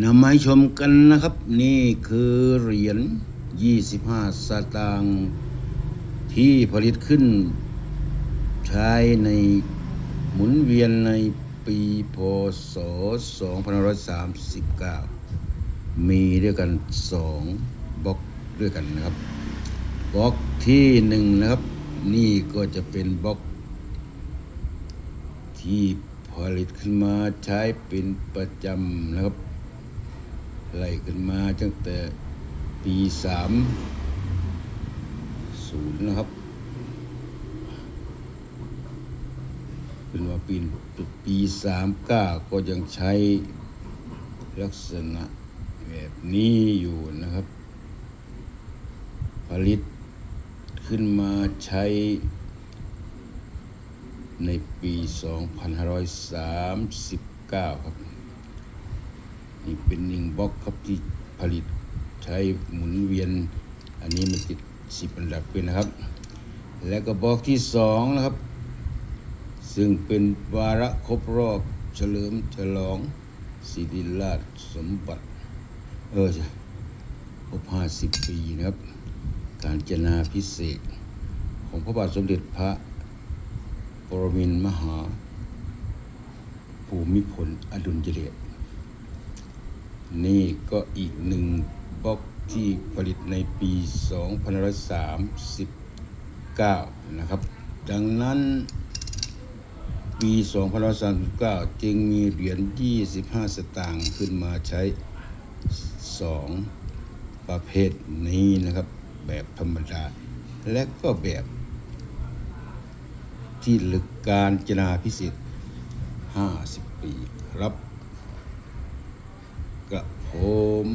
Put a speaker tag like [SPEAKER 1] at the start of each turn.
[SPEAKER 1] นำมาชมกันนะครับ นี่คือเหรียญ 25 สตางค์ที่ผลิตขึ้น ใช้ในหมุนเวียนในปีพศ 2539 มีด้วยกัน 2บล็อกด้วยกันนะครับบล็อกที่หนึ่งนะครับ นี่ก็จะเป็นบล็อก ที่ผลิตขึ้นมาใช้เป็นประจำนะครับ ไล่ขึ้นมาตั้งแต่ปีสามศูนย์นะครับขึ้นมาปีปีสามเก้าก็ยังใช้ลักษณะแบบนี้อยู่นะครับ ผลิตขึ้นมาใช้ในปี 2539 ครับ นี่เป็นหนึ่งบล็อกครับที่ผลิตใช้หมุนเวียน อันนี้มันติดสิบอันดับด้วยนะครับ และก็บล็อกที่สองนะครับ ซึ่งเป็นวาระครบรอบเฉลิมฉลองสิริราชสมบัติ เออใช่ครบ50ปีนะครับ การจนาพิเศษ ของพระบาทสมเด็จพระปรมินทรมหาภูมิพลอดุลยเดช นี่ก็อีกหนึ่งบล็อกที่ผลิตในปี2539 นะครับ ดังนั้นปี2539 จึงมีเหรียญ 25 สตางค์ขึ้นมาใช้ 2 ประเภทนี้นะครับ แบบธรรมดา และก็แบบที่ลึกการจนาพิเศษ 50 ปีครับ กับผม